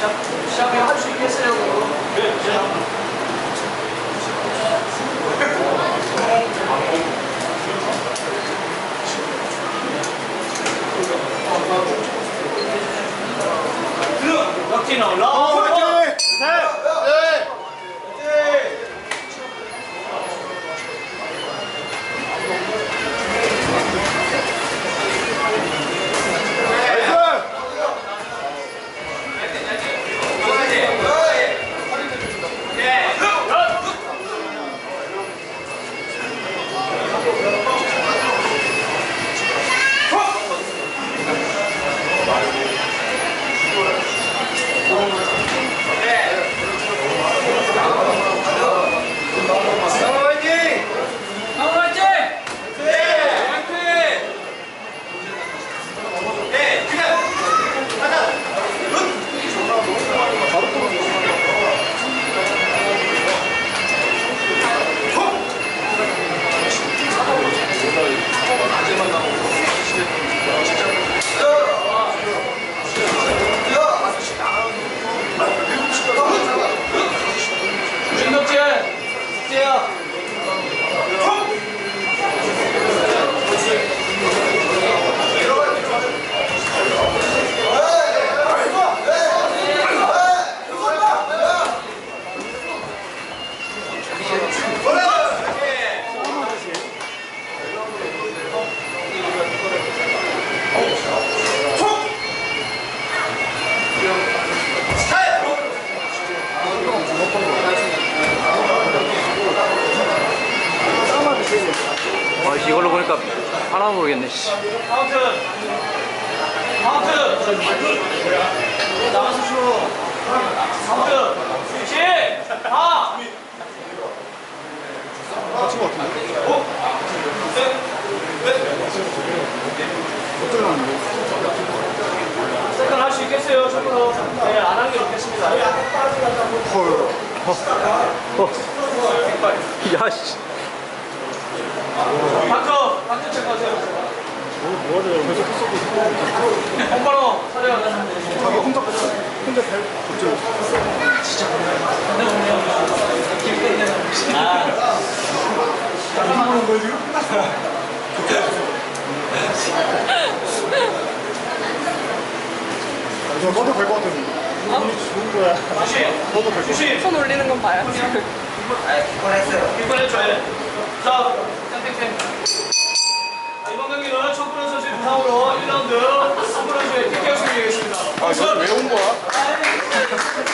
시합, 시합에 합주했으려고 네, 시합. 들어! 럭티노 럭! Bye. 이걸로 보니까 하나 모르겠네. 씨. 카운트 카운트 나가서 쉬어 카운트 시작 다친 것 같은데? 넷. 어떻게 나왔는데? 세컨 할수 있겠어요 저거 네안 하는 게 좋겠습니다 헐. 어. 야, 씨. 박터 박터 체크하세요 뭐 하세요? 계속 했었고. 홍바로 사려 혼자. 혼자 발 어쩌고. 하는 지금? 저 너도 될것 같은데. 눈이 좋은 거야. 주심 너도 될것 같아. 손 올리는 건 봐요. 빅번 해줘야 돼. 자, 땡땡땡. 자, 이번 경기는 청구런 선수의 부상으로 1라운드 청구런 선수의 킥격수를 위해 있습니다. 아, 이거 왜온 거야? 아, 예.